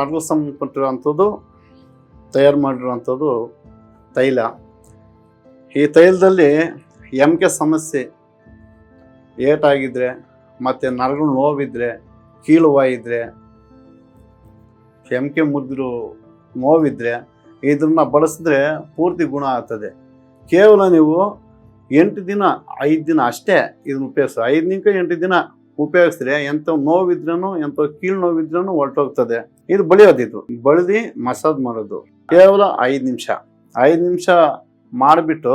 ನರಳು ಸಂಬಂಧಪಟ್ಟಿರುವಂಥದ್ದು, ತಯಾರು ಮಾಡಿರುವಂಥದ್ದು ತೈಲ. ಈ ತೈಲದಲ್ಲಿ ಎಂ ಕೆ ಸಮಸ್ಯೆ ಏಟಾಗಿದ್ದರೆ ಮತ್ತು ನರಗಳು ನೋವಿದ್ರೆ ಕೀಳುವಾಗಿದ್ದರೆ ಎಂ ಕೆ ಮುದ್ದಿರೋ ನೋವಿದ್ರೆ, ಇದನ್ನು ಬಳಸಿದ್ರೆ ಪೂರ್ತಿ ಗುಣ ಆಗ್ತದೆ. ಕೇವಲ ನೀವು ಎಂಟು ದಿನ, ಐದು ದಿನ ಅಷ್ಟೇ ಇದನ್ನು ಉಪಯೋಗಿಸ ಐದು ದಿನಕ್ಕೆ ಎಂಟು ದಿನ ಉಪಯೋಗಿಸಿದ್ರೆ ಎಂಥ ನೋವಿದ್ರೂ ಎಂಥ ಕೀಳು ನೋವಿದ್ರೂ ಹೊರಟೋಗ್ತದೆ. ಇದು ಬಳಿಯೋದಿದು ಬಳದಿ ಮಸಾಜ್ ಮಾಡೋದು. ಕೇವಲ ಐದು ನಿಮಿಷ. ಐದು ನಿಮಿಷ ಮಾಡಿಬಿಟ್ಟು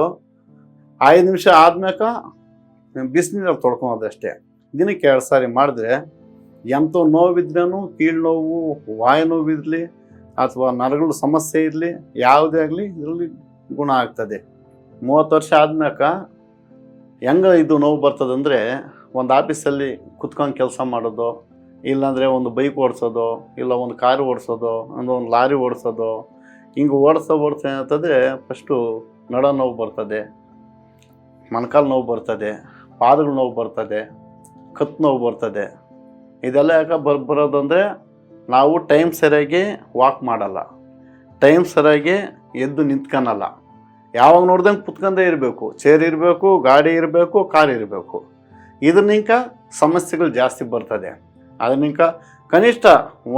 ಐದು ನಿಮಿಷ ಆದ್ಮ್ಯಾಕ ಬಿಸಿನೀರಲ್ಲಿ ತೊಳ್ಕೊಳೋದು ಅಷ್ಟೇ. ದಿನಕ್ಕೆ ಎರಡು ಸಾರಿ ಮಾಡಿದ್ರೆ ಎಂಥ ನೋವಿದ್ರೂ ಕೀಳು ನೋವು, ವಾಯು ನೋವಿರಲಿ ಅಥವಾ ನರಗಳ ಸಮಸ್ಯೆ ಇರಲಿ, ಯಾವುದೇ ಆಗಲಿ ಇದರಲ್ಲಿ ಗುಣ ಆಗ್ತದೆ. ಮೂವತ್ತು ವರ್ಷ ಆದ್ಮ್ಯಾಕ ಹೆಂಗೆ ಇದು ನೋವು ಬರ್ತದಂದರೆ ಒಂದು ಆಫೀಸಲ್ಲಿ ಕುತ್ಕೊಂಡು ಕೆಲಸ ಮಾಡೋದು ಇಲ್ಲಾಂದರೆ ಒಂದು ಬೈಕ್ ಓಡಿಸೋದು, ಇಲ್ಲ ಒಂದು ಕಾರು ಓಡಿಸೋದು, ಅಂದರೆ ಒಂದು ಲಾರಿ ಓಡಿಸೋದು. ಹಿಂಗೆ ಓಡಿಸ್ತಾ ಓಡಿಸ್ತಾ ಏನಾಗ್ತದೆ ಫಸ್ಟು ನಡ ನೋವು ಬರ್ತದೆ, ಮೊಣಕಾಲು ನೋವು ಬರ್ತದೆ, ಪಾದಗಳ ನೋವು ಬರ್ತದೆ ಕತ್ತು ನೋವು ಬರ್ತದೆ. ಇದೆಲ್ಲ ಯಾಕೆ ಬರ್ ಬರೋದಂದರೆ ನಾವು ಟೈಮ್ ಸರಿಯಾಗಿ ವಾಕ್ ಮಾಡಲ್ಲ. ಟೈಮ್ ಸರಿಯಾಗಿ ಎದ್ದು ನಿಂತ್ಕೊಳಲ್ಲ ಯಾವಾಗ ನೋಡ್ದಂಗೆ ಕುತ್ಕೊಂಡೇ ಇರಬೇಕು. ಚೇರ್ ಇರಬೇಕು, ಗಾಡಿ ಇರಬೇಕು ಕಾರ್ ಇರಬೇಕು. ಇದನ್ನಿಂಕ ಸಮಸ್ಯೆಗಳು ಜಾಸ್ತಿ ಬರ್ತದೆ. ಅದನ್ನಿಂಕ ಕನಿಷ್ಠ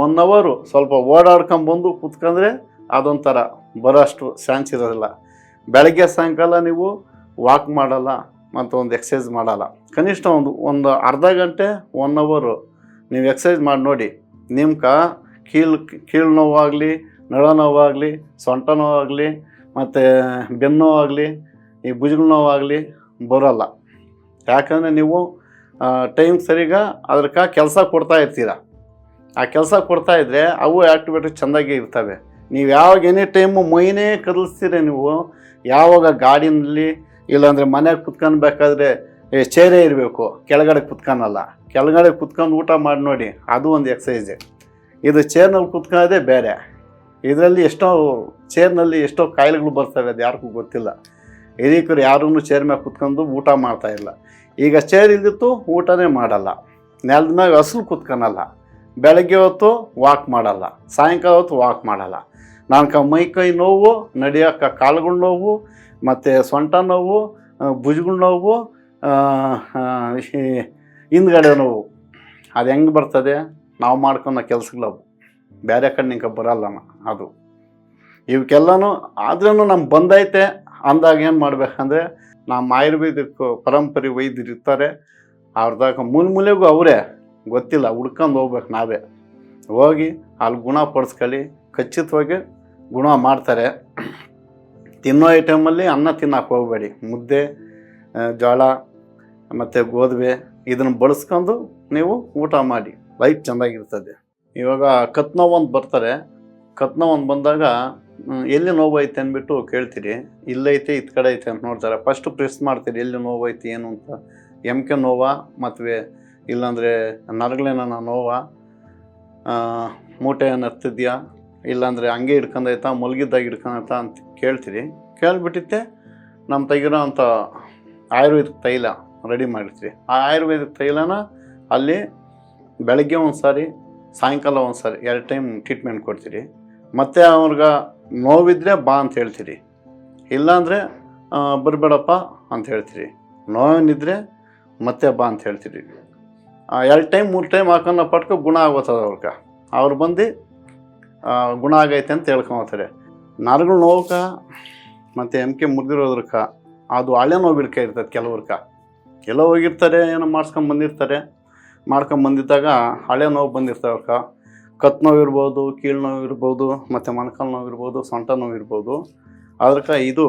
ಒನ್ ಅವರು ಸ್ವಲ್ಪ ಓಡಾಡ್ಕೊಂಬಂದು ಕುತ್ಕೊಂಡ್ರೆ ಅದೊಂಥರ ಬರೋಷ್ಟು ಚಾನ್ಸ್ ಇರೋದಿಲ್ಲ. ಬೆಳಗ್ಗೆ ಸಾಯಂಕಾಲ ನೀವು ವಾಕ್ ಮಾಡಲ್ಲ ಮತ್ತು ಒಂದು ಎಕ್ಸಸೈಸ್ ಮಾಡಲ್ಲ. ಕನಿಷ್ಠ ಒಂದು ಒಂದು ಅರ್ಧ ಗಂಟೆ ಒನ್ ಅವರು ನೀವು ಎಕ್ಸಸೈಸ್ ಮಾಡಿ ನೋಡಿ. ನಿಮ್ಮ ಕೀಲ್ ಕೀಳು ನೋವಾಗಲಿ, ನಳ ನೋವಾಗಲಿ, ಸೊಂಟ ನೋವಾಗಲಿ, ಮತ್ತು ಬೆನ್ನು ನೋವಾಗಲಿ, ಈ ಭುಜಗಳ ನೋವಾಗಲಿ ಬರೋಲ್ಲ. ಯಾಕಂದರೆ ನೀವು ಟೈಮ್ ಸರಿಗ ಅದಕ್ಕೆ ಕೆಲಸ ಕೊಡ್ತಾ ಇರ್ತೀರ. ಆ ಕೆಲಸ ಕೊಡ್ತಾ ಇದ್ದರೆ ಅವು ಆ್ಯಕ್ಟಿವಿಟಿ ಚೆಂದಾಗಿ ಇರ್ತವೆ. ನೀವು ಯಾವಾಗ ಎನಿ ಟೈಮು ಮೈನೇ ಕದಲಿಸ್ತೀರ ನೀವು, ಯಾವಾಗ ಗಾಡಿನಲ್ಲಿ ಇಲ್ಲಾಂದರೆ ಮನೆಗೆ ಕುತ್ಕೊಳ್ಬೇಕಾದ್ರೆ ಏ ಚೇರೇ ಇರಬೇಕು, ಕೆಳಗಡೆ ಕುತ್ಕೊಳಲ್ಲ ಕೆಳಗಡೆ ಕುತ್ಕೊಂಡು ಊಟ ಮಾಡಿ ನೋಡಿ, ಅದು ಒಂದು ಎಕ್ಸಸೈಸೆ ಇದು ಚೇರ್ನಲ್ಲಿ ಕುತ್ಕೊಳ್ಳೋದೇ ಬೇರೆ. ಇದರಲ್ಲಿ ಎಷ್ಟೋ ಚೇರ್ನಲ್ಲಿ ಎಷ್ಟೋ ಕಾಯಿಲೆಗಳು ಬರ್ತವೆ, ಅದು ಯಾರಿಗೂ ಗೊತ್ತಿಲ್ಲ. ಹಿರಿಯಕರು ಯಾರೂ ಚೇರ್ ಮೇಲೆ ಕುತ್ಕೊಂಡು ಊಟ ಮಾಡ್ತಾ ಇಲ್ಲ. ಈಗ ಚೇರ್ ಇಲ್ದಿತ್ತು ಊಟನೇ ಮಾಡಲ್ಲ. ನೆಲದ ಮ್ಯಾಗ ಹಸಲು ಕುತ್ಕೊಳಲ್ಲ ಬೆಳಗ್ಗೆ ಹೊತ್ತು ವಾಕ್ ಮಾಡಲ್ಲ. ಸಾಯಂಕಾಲ ಹೊತ್ತು ವಾಕ್ ಮಾಡಲ್ಲ. ನನ್ಕ ಮೈ ಕೈ ನೋವು, ನಡೆಯೋಕೆ ಕಾಲುಗಳ ನೋವು, ಮತ್ತು ಸೊಂಟ ನೋವು ಭುಜಗಳ ನೋವು ಹಿಂದ್ಗಡೆ ನೋವು. ಅದು ಹೆಂಗೆ ಬರ್ತದೆ? ನಾವು ಮಾಡ್ಕೊಂಡ ಕೆಲಸಗಳವು ಬೇರೆ ಕಣ್ಣಿಂಕ ಬರಲ್ಲ ಅದು. ಇವಕ್ಕೆಲ್ಲನೂ ಆದ್ರೂ ನಮ್ಗೆ ಬಂದೈತೆ ಅಂದಾಗ ಏನು ಮಾಡ್ಬೇಕಂದ್ರೆ ನಮ್ಮ ಆಯುರ್ವೇದಿಕ್ ಪರಂಪರೆ ವೈದ್ಯರು ಇರ್ತಾರೆ ಅವ್ರದಾಗ ಮೂಲೆ ಮೂಲೆಗೂ ಅವರೇ. ಗೊತ್ತಿಲ್ಲ ಹುಡ್ಕೊಂಡು ಹೋಗ್ಬೇಕು ನಾವೇ. ಹೋಗಿ ಅಲ್ಲಿ ಗುಣ ಪಡಿಸ್ಕೊಳ್ಳಿ ಖಚಿತವಾಗಿ ಗುಣ ಮಾಡ್ತಾರೆ. ತಿನ್ನೋ ಐಟಮಲ್ಲಿ ಅನ್ನ ತಿನ್ನಕ್ಕೆ ಹೋಗಬೇಡಿ. ಮುದ್ದೆ ಜೋಳ, ಮತ್ತು ಗೋಧಿ ಇದನ್ನು ಬಳಸ್ಕೊಂಡು ನೀವು ಊಟ ಮಾಡಿ. ಲೈಫ್ ಚೆನ್ನಾಗಿರ್ತದೆ. ಇವಾಗ ಕತ್ನೋವೊಂದು ಬರ್ತಾರೆ. ಕತ್ನೋವೊಂದು ಬಂದಾಗ ಎಲ್ಲಿ ನೋವು ಐತೆ ಅಂದ್ಬಿಟ್ಟು ಕೇಳ್ತೀರಿ. ಇಲ್ಲೈತೆ ಇತ್ ಕಡೆ ಐತೆ ಅಂತ ನೋಡ್ತಾರೆ. ಫಸ್ಟ್ ಪ್ರೆಸ್ ಮಾಡ್ತೀರಿ, ಎಲ್ಲಿ ನೋವು ಐತಿ ಏನು ಅಂತ. ಎಂ ಕೆ ನೋವಾ ಮತ್ತು ಇಲ್ಲಾಂದರೆ ನರಗಳೇನ ನೋವಾ ಮೂಟೆ ಏನು ಹತ್ತಿದ್ಯಾ ಇಲ್ಲಾಂದರೆ ಹಂಗೆ ಹಿಡ್ಕೊಂಡೈತಾ, ಮಲಗಿದ್ದಾಗ ಹಿಡ್ಕೊಂಡೈತಾ ಅಂತ ಕೇಳ್ತೀರಿ. ಕೇಳಿಬಿಟ್ಟಿತ್ತೆ ನಮ್ಮ ತೆಗಿರೋ ಅಂಥ ಆಯುರ್ವೇದಿಕ್ ತೈಲ ರೆಡಿ ಮಾಡಿರ್ತೀವಿ ಆ ಆಯುರ್ವೇದಿಕ್ ತೈಲನ ಅಲ್ಲಿ ಬೆಳಗ್ಗೆ ಒಂದು ಸಾರಿ ಸಾಯಂಕಾಲ ಒಂದು ಸಾರಿ ಎರಡು ಟೈಮ್ ಟ್ರೀಟ್ಮೆಂಟ್ ಕೊಡ್ತೀರಿ. ಮತ್ತು ಅವ್ರಿಗೆ ನೋವಿದ್ರೆ ಬಾ ಅಂತ ಹೇಳ್ತೀರಿ. ಇಲ್ಲಾಂದರೆ ಬರಬೇಡಪ್ಪ ಅಂತ ಹೇಳ್ತೀರಿ. ನೋವೇನಿದ್ರೆ ಮತ್ತೆ ಬಾ ಅಂತ ಹೇಳ್ತೀರಿ. ಎರಡು ಟೈಮ್, ಮೂರು ಟೈಮ್ ಹಾಕೊಂಡು ಪಟ್ಕ ಗುಣ ಆಗೋತದ ಅವ್ರಿಗೆ. ಅವ್ರು ಬಂದು ಗುಣ ಆಗೈತೆ ಅಂತ ಹೇಳ್ಕೊಂಬತ್ತಾರೆ ನರಗಳು ನೋವಕ್ಕ ಮತ್ತು ಎಂ ಕೆ ಮುರಿದಿರೋದ್ರಕ್ಕ ಅದು ಹಳೆ ನೋವು ಇರ್ತದೆ ಕೆಲವ್ರಕ್ಕ ಕೆಲವು ಹೋಗಿರ್ತಾರೆ, ಏನೋ ಮಾಡ್ಸ್ಕೊಂಬಂದಿರ್ತಾರೆ ಬಂದಿರ್ತಾರೆ. ಮಾಡ್ಕೊಂಡು ಬಂದಿದ್ದಾಗ ಹಳೆ ನೋವು ಬಂದಿರ್ತಾವಕ್ಕ ಕತ್ ನೋವು ಇರ್ಬೋದು, ಕೀಳು ನೋವು ಇರ್ಬೋದು, ಮತ್ತು ಮೊಣಕಾಲು ನೋವು ಇರ್ಬೋದು, ಸೊಂಟ ನೋವು ಇರ್ಬೋದು. ಅದಕ್ಕೆ ಇದು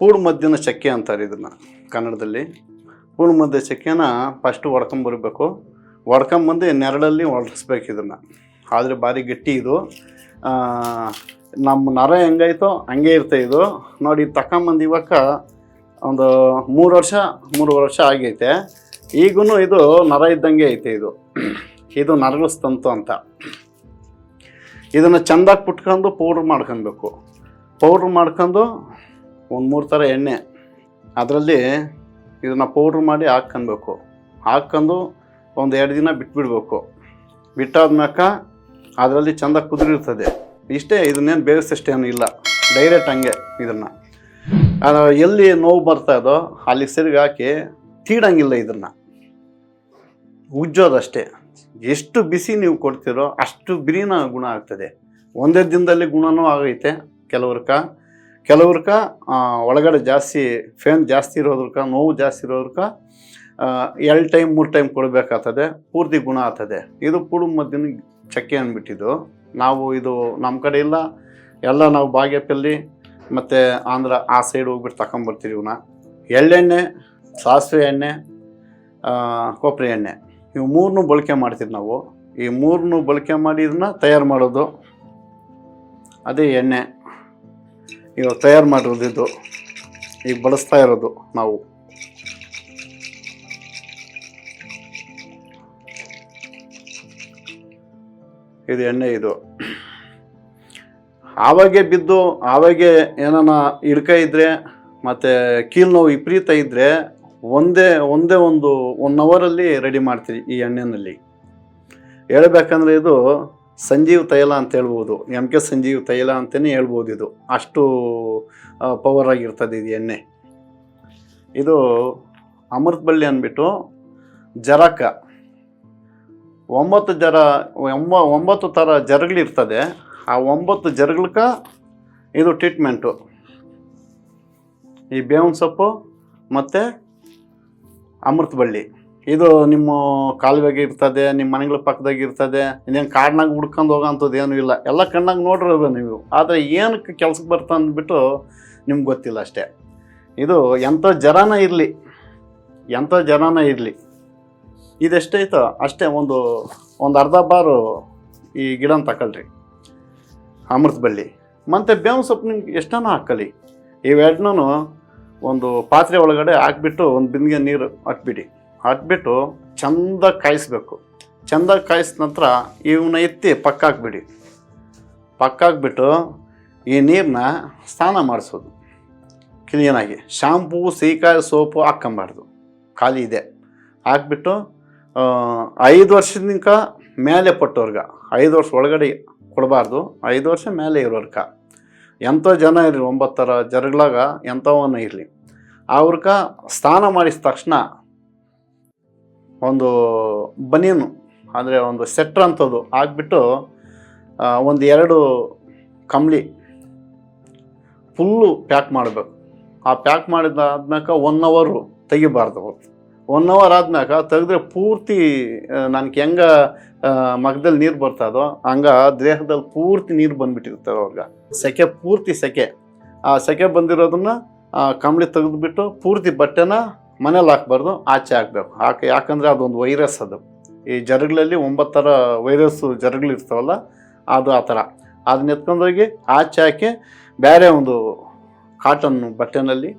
ಪೂರ್ಣ ಮಧ್ಯನ ಚಕ್ಕೆ ಅಂತಾರೆ ಇದನ್ನು ಕನ್ನಡದಲ್ಲಿ. ಪೂರ್ಣ ಮಧ್ಯ ಚಕ್ಕೆನ ಫಸ್ಟು ಹೊಡ್ಕೊಂಬರ್ಬೇಕು ಹೊಡ್ಕೊಂಬಂದು ನೆರಳಲ್ಲಿ ಒಣಗಿಸ್ಬೇಕು ಇದನ್ನು ಆದರೆ ಭಾರಿ ಗಟ್ಟಿ ಇದು. ನಮ್ಮ ನರ ಹೆಂಗೈತೋ ಹಂಗೆ ಇರ್ತೆ ಇದು. ನೋಡಿ ತಕೊಂಬಂದು ಇವಾಗ ಒಂದು ಮೂರು ವರ್ಷ ಮೂರು ವರ್ಷ ಆಗೈತೆ. ಈಗೂ ಇದು ನರ ಇದ್ದಂಗೆ ಐತೆ ಇದು. ಇದು ನರಗಿಸ್ತಂತು ಅಂತ. ಇದನ್ನು ಚೆಂದಾಗಿ ಪುಟ್ಕೊಂಡು ಪೌಡ್ರ್ ಮಾಡ್ಕೊಬೇಕು ಪೌಡ್ರ್ ಮಾಡ್ಕೊಂಡು ಒಂದು ಮೂರು ಥರ ಎಣ್ಣೆ. ಅದರಲ್ಲಿ ಇದನ್ನು ಪೌಡ್ರ್ ಮಾಡಿ ಹಾಕ್ಕೊಬೇಕು ಹಾಕ್ಕೊಂಡು ಒಂದು ಎರಡು ದಿನ ಬಿಟ್ಬಿಡ್ಬೇಕು. ಬಿಟ್ಟಾದ್ಮ್ಯಾಕ ಅದರಲ್ಲಿ ಚೆಂದ ಕುದುರಿರ್ತದೆ. ಇಷ್ಟೇ ಇದನ್ನೇನು ಬೇಯಿಸಷ್ಟೇನು ಇಲ್ಲ. ಡೈರೆಕ್ಟ್ ಹಂಗೆ ಇದನ್ನು. ಎಲ್ಲಿ ನೋವು ಬರ್ತಾ ಇದೋ ಅಲ್ಲಿ ಸರಿಗೆ ಹಾಕಿ ತೀಡಂಗಿಲ್ಲ ಇದನ್ನು. ಉಜ್ಜೋದಷ್ಟೇ. ಎಷ್ಟು ಬಿಸಿ ನೀವು ಕೊಡ್ತೀರೋ ಅಷ್ಟು ಬಿರಿನ ಗುಣ ಆಗ್ತದೆ. ಒಂದೇ ದಿನದಲ್ಲಿ ಗುಣನೂ ಆಗೈತೆ ಕೆಲವ್ರಕ ಕೆಲವ್ರಕ ಒಳಗಡೆ ಜಾಸ್ತಿ ಫೇನ್ ಜಾಸ್ತಿ ಇರೋದ್ರಕ ನೋವು ಜಾಸ್ತಿ ಇರೋದ್ರಕ ಎರಡು ಟೈಮ್, ಮೂರು ಟೈಮ್ ಕೊಡಬೇಕಾಗ್ತದೆ. ಪೂರ್ತಿ ಗುಣ ಆಗ್ತದೆ. ಇದು ಪುಡು ಮದ್ದಿನ ಚಕ್ಕೆ ಅಂದ್ಬಿಟ್ಟಿದ್ದು. ನಾವು ಇದು ನಮ್ಮ ಕಡೆ ಇಲ್ಲ. ಎಲ್ಲ ನಾವು ಬಾಗೇಪಲ್ಲಿ ಮತ್ತು ಆಂಧ್ರ ಆ ಸೈಡ್ ಹೋಗ್ಬಿಟ್ಟು ತಗೊಂಬರ್ತೀವಿ ಇವನ್ನ. ಎಳ್ಳೆಣ್ಣೆ, ಸಾಸಿವೆ ಎಣ್ಣೆ ಕೊಬ್ಬರಿ ಎಣ್ಣೆ. ಇವು ಮೂರನ್ನೂ ಬಳಕೆ ಮಾಡ್ತೀವಿ ನಾವು. ಈ ಮೂರನ್ನೂ ಬಳಕೆ ಮಾಡಿ ಇದನ್ನ ತಯಾರು ಮಾಡೋದು. ಅದೇ ಎಣ್ಣೆ. ಇವಾಗ ತಯಾರು ಮಾಡಿರೋದಿದ್ದು ಈಗ ಬಳಸ್ತಾ ಇರೋದು ನಾವು. ಇದು ಎಣ್ಣೆ ಇದು. ಆವಾಗೆ ಬಿದ್ದು, ಆವಾಗೆ ಏನಾನ ಹಿಡ್ಕ ಇದ್ರೆ, ಮತ್ತು ಕೀಲು ನೋವು ವಿಪರೀತ ಇದ್ದರೆ ಒಂದೇ ಒಂದೇ ಒಂದು ಒನ್ ಅವರಲ್ಲಿ ರೆಡಿ ಮಾಡ್ತೀವಿ ಈ ಎಣ್ಣೆನಲ್ಲಿ. ಹೇಳ್ಬೇಕಂದ್ರೆ ಇದು ಸಂಜೀವ್ ತೈಲ ಅಂತ ಹೇಳ್ಬೋದು. ಎಂ ಕೆ ಸಂಜೀವ್ ತೈಲ ಅಂತಲೇ ಹೇಳ್ಬೋದು ಇದು. ಅಷ್ಟು ಪವರ್ ಆಗಿರ್ತದೆ ಇದು ಎಣ್ಣೆ. ಇದು ಅಮೃತ ಬಳ್ಳಿ ಅಂದ್ಬಿಟ್ಟು ಜರಕ. ಒಂಬತ್ತು ಜರ, ಒಂಬ, ಒಂಬತ್ತು ಥರ ಜರಗಳಿರ್ತದೆ ಆ ಒಂಬತ್ತು ಜರಗಳಕ್ಕ ಇದು ಟ್ರೀಟ್ಮೆಂಟು ಈ ಬೇವಿನ ಸೊಪ್ಪು ಮತ್ತು ಅಮೃತ ಬಳ್ಳಿ. ಇದು ನಿಮ್ಮ ಕಾಲುವೆಗೆ ಇರ್ತದೆ, ನಿಮ್ಮ ಮನೆಗಳ ಪಕ್ಕದಾಗ ಇರ್ತದೆ ಇನ್ನೇನು ಕಾಡ್ನಾಗ ಹುಡ್ಕೊಂಡು ಹೋಗೋಂಥದ್ದು ಏನೂ ಇಲ್ಲ. ಎಲ್ಲ ಕಣ್ಣಾಗ ನೋಡಿರೋದು ನೀವು. ಆದರೆ ಏನಕ್ಕೆ ಕೆಲ್ಸಕ್ಕೆ ಬರ್ತಾ ಅಂದ್ಬಿಟ್ಟು ನಿಮ್ಗೆ ಗೊತ್ತಿಲ್ಲ ಅಷ್ಟೇ. ಇದು ಎಂಥ ಜರಾನ ಇರಲಿ, ಎಂಥ ಜರಾನ ಇರಲಿ. ಇದೆಷ್ಟೈತೋ ಅಷ್ಟೇ ಒಂದು ಒಂದು ಅರ್ಧ ಬಾರು ಈ ಗಿಡನ ತಗೊಳ್ರಿ ಅಮೃತ ಬಳ್ಳಿ. ಮತ್ತು ಬೇವಿನ ಸೊಪ್ಪು ನಿಮ್ಗೆ ಎಷ್ಟನ ಹಾಕಲಿ. ಇವೆರಡನ್ನೂ ಒಂದು ಪಾತ್ರೆ ಒಳಗಡೆ ಹಾಕ್ಬಿಟ್ಟು ಒಂದು ಬಿಂದಿಗೆ ನೀರು ಹಾಕ್ಬಿಡಿ. ಹಾಕ್ಬಿಟ್ಟು ಚಂದ ಕಾಯಿಸ್ಬೇಕು. ಚಂದ ಕಾಯಿಸಿದ ನಂತರ ಇವನ್ನ ಎತ್ತಿ ಪಕ್ಕ ಹಾಕ್ಬಿಡಿ ಪಕ್ಕ ಹಾಕ್ಬಿಟ್ಟು ಈ ನೀರನ್ನ ಸ್ನಾನ ಮಾಡಿಸೋದು. ಕ್ಲೀನಾಗಿ. ಶಾಂಪೂ, ಸೀಕಾಯಿ, ಸೋಪು ಹಾಕ್ಕೊಂಬಾರ್ದು. ಖಾಲಿ ಇದೆ. ಹಾಕ್ಬಿಟ್ಟು ಐದು ವರ್ಷದಿಂದ ಮೇಲೆ ಪಟ್ಟವ್ರಿಗೆ ಐದು ವರ್ಷ ಒಳಗಡೆ ಕೊಡಬಾರ್ದು. ಐದು ವರ್ಷ ಮೇಲೆ ಇರೋರ್ಕ ಎಂಥ ಜನ ಇರಲಿ, ಒಂಬತ್ತರ ಜರಗಳಾಗ ಎಂಥವನ್ನ ಇರಲಿ. ಅವ್ರಕ ಸ್ನಾನ ಮಾಡಿಸಿದ ತಕ್ಷಣ ಒಂದು ಬನೀನು ಅಂದರೆ ಒಂದು ಸೆಟ್ರ್ ಅಂಥದ್ದು ಹಾಕ್ಬಿಟ್ಟು ಒಂದು ಎರಡು ಕಂಬ್ಳಿ ಫುಲ್ಲು ಪ್ಯಾಕ್ ಮಾಡಬೇಕು. ಆ ಪ್ಯಾಕ್ ಮಾಡಿದಾದ್ಮ್ಯಾಕ ಒನ್ ಅವರು ತೆಗಿಬಾರ್ದು. ಅವ್ರು ಒನ್ ಅವರ್ ಆದ್ಮ್ಯಾಕ ತೆಗೆದ್ರೆ ಪೂರ್ತಿ ನನಗೆ ಹೆಂಗ ಮಗದಲ್ಲಿ ನೀರು ಬರ್ತದೋ, ಹಂಗ ದೇಹದಲ್ಲಿ ಪೂರ್ತಿ ನೀರು ಬಂದ್ಬಿಟ್ಟಿರ್ತದೆ ಅವ್ರಿಗೆ. ಸೆಕೆ ಪೂರ್ತಿ ಸೆಕೆ. ಆ ಸೆಕೆ ಬಂದಿರೋದನ್ನ ಕಂಬಳಿ ತೆಗೆದುಬಿಟ್ಟು ಪೂರ್ತಿ ಬಟ್ಟೆನ ಮನೇಲಿ ಹಾಕ್ಬಾರ್ದು, ಆಚೆ ಹಾಕ್ಬೇಕು. ಹಾಕಿ ಯಾಕಂದರೆ ಅದೊಂದು ವೈರಸ್ ಅದು. ಈ ಜರಗಳಲ್ಲಿ ಒಂಬತ್ತು ಥರ ವೈರಸ್ಸು ಜರಗಳು ಇರ್ತಾವಲ್ಲ ಅದು ಆ ಥರ. ಅದನ್ನ ಎತ್ಕೊಂಡೋಗಿ ಆಚೆ ಹಾಕಿ ಬೇರೆ ಒಂದು ಕಾಟನ್ ಬಟ್ಟೆನಲ್ಲಿ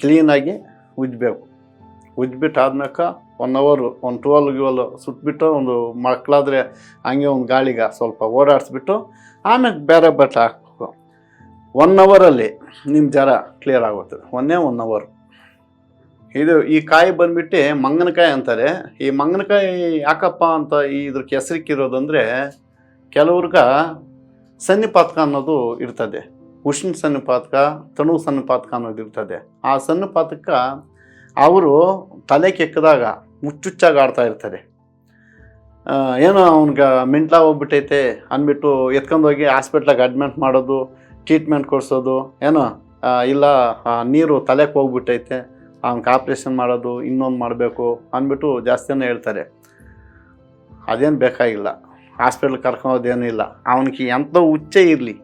ಕ್ಲೀನಾಗಿ ಉಜ್ಬೇಕು. ಉಜ್ಬಿಟ್ಟು ಆದ್ಮ್ಯಾಕ ಒನ್ ಅವರು ಒಂದು ಟುವೆಲ್ ಗಿವಲ್ ಸುಟ್ಬಿಟ್ಟು ಒಂದು ಮಕ್ಕಳಾದ್ರೆ ಹಂಗೆ ಒಂದು ಗಾಳಿಗೆ ಸ್ವಲ್ಪ ಓಡಾಡಿಸ್ಬಿಟ್ಟು ಆಮೇಲೆ ಬೇರೆ ಬಟ್ಟೆ ಹಾಕಬೇಕು. ಒನ್ ಅವರಲ್ಲಿ ನಿಮ್ಮ ಜ್ವರ ಕ್ಲಿಯರ್ ಆಗುತ್ತೆ. ಒಂದೇ ಒನ್ ಅವರ್ ಇದು ಈ ಕಾಯಿ ಬಂದ್ಬಿಟ್ಟು ಮಂಗನಕಾಯಿ ಅಂತಾರೆ. ಈ ಮಂಗನಕಾಯಿ ಯಾಕಪ್ಪ ಅಂತ ಈ ಇದ್ರಕ್ಕೆ ಹೆಸರಿಕ್ಕಿರೋದಂದರೆ ಕೆಲವ್ರಿಗೆ ಸನ್ನಿಪಾತಕ ಅನ್ನೋದು ಇರ್ತದೆ. ಉಷ್ಣ ಸನ್ನಿಪಾತಕ, ತಣು ಸನ್ನಿಪಾತಕ ಅನ್ನೋದು ಇರ್ತದೆ. ಆ ಸನ್ನಿಪಾತಕ ಅವರು ತಲೆ ಕೆಕ್ಕದಾಗ ಮುಚ್ಚುಚ್ಚಾಗಿ ಆಡ್ತಾ ಇರ್ತಾರೆ ಏನೋ ಅವ್ನಿಗೆ ಮೆಂಟ್ಲ ಹೋಗ್ಬಿಟ್ಟೈತೆ ಅಂದ್ಬಿಟ್ಟು ಎತ್ಕೊಂಡೋಗಿ ಹಾಸ್ಪಿಟ್ಲಾಗ ಅಡ್ಮಿಟ್ ಮಾಡೋದು, ಟ್ರೀಟ್ಮೆಂಟ್ ಕೊಡಿಸೋದು, ಏನೋ ಇಲ್ಲ ನೀರು ತಲೆಗೆ ಹೋಗ್ಬಿಟ್ಟೈತೆ, ಅವ್ನಿಗೆ ಆಪ್ರೇಷನ್ ಮಾಡೋದು, ಇನ್ನೊಂದು ಮಾಡಬೇಕು ಅಂದ್ಬಿಟ್ಟು ಜಾಸ್ತಿನೇ ಹೇಳ್ತಾರೆ. ಅದೇನು ಬೇಕಾಗಿಲ್ಲ. ಹಾಸ್ಪಿಟ್ಲ್ ಕರ್ಕೊಂಡೋದೇನೂ ಇಲ್ಲ. ಅವನಿಗೆ ಎಂಥ ಹುಚ್ಚೆ ಇರಲಿ.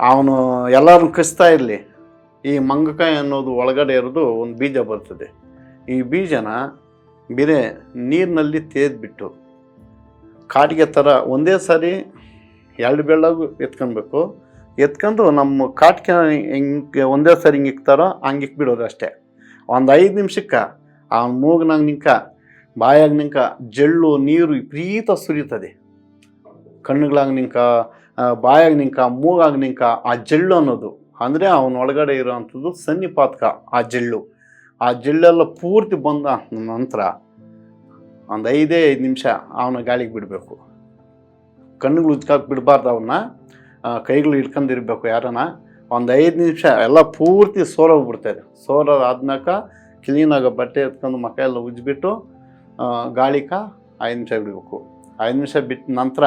ಅವನು ಎಲ್ಲರನ್ನು ಕಸ್ತಾ ಇರಲಿ. ಈ ಮಂಗಕಾಯಿ ಅನ್ನೋದು ಒಳಗಡೆ ಇರೋದು ಒಂದು ಬೀಜ ಬರ್ತದೆ. ಈ ಬೀಜನ ಬೇರೆ ನೀರಿನಲ್ಲಿ ತೇದ್ಬಿಟ್ಟು ಕಾಟಿಗೆ ಥರ ಒಂದೇ ಸಾರಿ ಎರಡು ಬೆಳ್ಳಗು ಎತ್ಕೊಬೇಕು ಎತ್ಕೊಂಡು ನಮ್ಮ ಕಾಟಿಗೆ ಹಿಂಗೆ ಒಂದೇ ಸಾರಿ ಹಿಂಗೆ ಇಕ್ತಾರೋ ಹಂಗೆ ಇಕ್ಬಿಡೋದು ಅಷ್ಟೇ. ಒಂದು ಐದು ನಿಮಿಷಕ್ಕೆ ಆ ಮೂಗ್ನಾಗ ನಿಂಕ, ಬಾಯಾಗ ನಿಂಕ ಜಳ್ಳು ನೀರು ವಿಪರೀತ ಸುರಿತದೆ. ಕಣ್ಣುಗಳಾಗ ನಿಂಕ ಬಾಯಾಗ ನಿಂಕ, ಮೂಗಾಗ ನಿಂಕ ಆ ಜಳ್ಳು ಅನ್ನೋದು ಅಂದರೆ ಅವನೊಳಗಡೆ ಇರೋವಂಥದ್ದು ಸನ್ನಿಪಾತಕ, ಆ ಜಳ್ಳು ಆ ಜಳ್ಳೆಲ್ಲ ಪೂರ್ತಿ ಬಂದ ನಂತರ ಒಂದು ಐದೇ ಐದು ನಿಮಿಷ ಅವನ ಗಾಳಿಗೆ ಬಿಡಬೇಕು. ಕಣ್ಣುಗಳು ಉಜ್ಕಾಕ್ ಬಿಡಬಾರ್ದು ಅವನ್ನ ಕೈಗಳು ಹಿಡ್ಕೊಂಡಿರ್ಬೇಕು ಯಾರನ್ನ. ಒಂದು ಐದು ನಿಮಿಷ ಎಲ್ಲ ಪೂರ್ತಿ ಸೋರೋಗ್ಬಿಡ್ತಾರೆ ಸೋರೋದಾದ್ಮ್ಯಾಕ ಕ್ಲೀನಾಗಿ ಬಟ್ಟೆ ಎತ್ಕೊಂಡು ಮಕ ಎಲ್ಲ ಉಜ್ಜಿಬಿಟ್ಟು ಗಾಳಿಕ ಐದು ನಿಮಿಷ ಬಿಡಬೇಕು. ಐದು ನಿಮಿಷ ಬಿಟ್ಟ ನಂತರ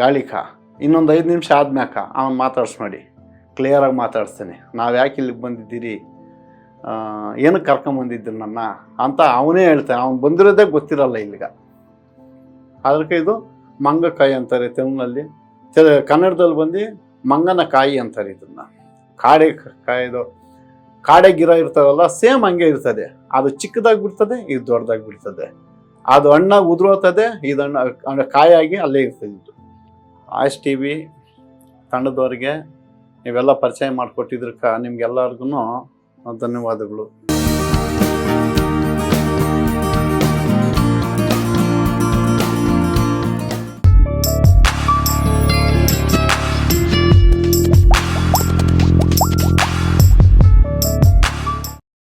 ಗಾಳಿಕ ಇನ್ನೊಂದು ಐದು ನಿಮಿಷ ಆದ್ಮ್ಯಾಕ ಅವನು ಮಾತಾಡ್ಸ್ ನೋಡಿ. ಕ್ಲಿಯರಾಗಿ ಮಾತಾಡಿಸ್ತೇನೆ. ನಾವು ಯಾಕೆ ಇಲ್ಲಿಗೆ ಬಂದಿದ್ದೀರಿ? ಏನಕ್ಕೆ ಕರ್ಕೊಂಬಂದಿದ್ದೀರಿ ನನ್ನ? ಅಂತ ಅವನೇ ಹೇಳ್ತಾನೆ. ಅವ್ನು ಬಂದಿರೋದೇ ಗೊತ್ತಿರಲ್ಲ ಇಲ್ಲಿಗ. ಅದಕ್ಕೆ ಇದು ಮಂಗಕಾಯಿ ಅಂತಾರೆ ತೆಲುಗಿನಲ್ಲಿ ತೆಲ ಕನ್ನಡದಲ್ಲಿ ಬಂದು ಮಂಗನ ಕಾಯಿ ಅಂತಾರೆ ಇದನ್ನ. ಕಾಡೆ ಕಾಯಿದು ಕಾಡೆ ಗಿರ ಇರ್ತಾವಲ್ಲ, ಸೇಮ್ ಹಂಗೆ ಇರ್ತದೆ. ಅದು ಚಿಕ್ಕದಾಗಿ ಬಿಡ್ತದೆ, ಇದು ದೊಡ್ಡದಾಗಿ ಬಿಡ್ತದೆ. ಅದು ಹಣ್ಣಾಗಿ ಉದುರೋತದೆ, ಇದು ಹಣ್ಣು ಕಾಯಾಗಿ ಅಲ್ಲೇ ಇರ್ತದೆ ಇದು. ಆಯ್ಸ್ ಟಿ ವಿ ತಂಡದವರಿಗೆ ನೀವೆಲ್ಲ ಪರಿಚಯ ಮಾಡಿಕೊಟ್ಟಿದ್ದಕ್ಕೆ ನಿಮ್ಗೆಲ್ಲರಿಗೂ ಧನ್ಯವಾದಗಳು.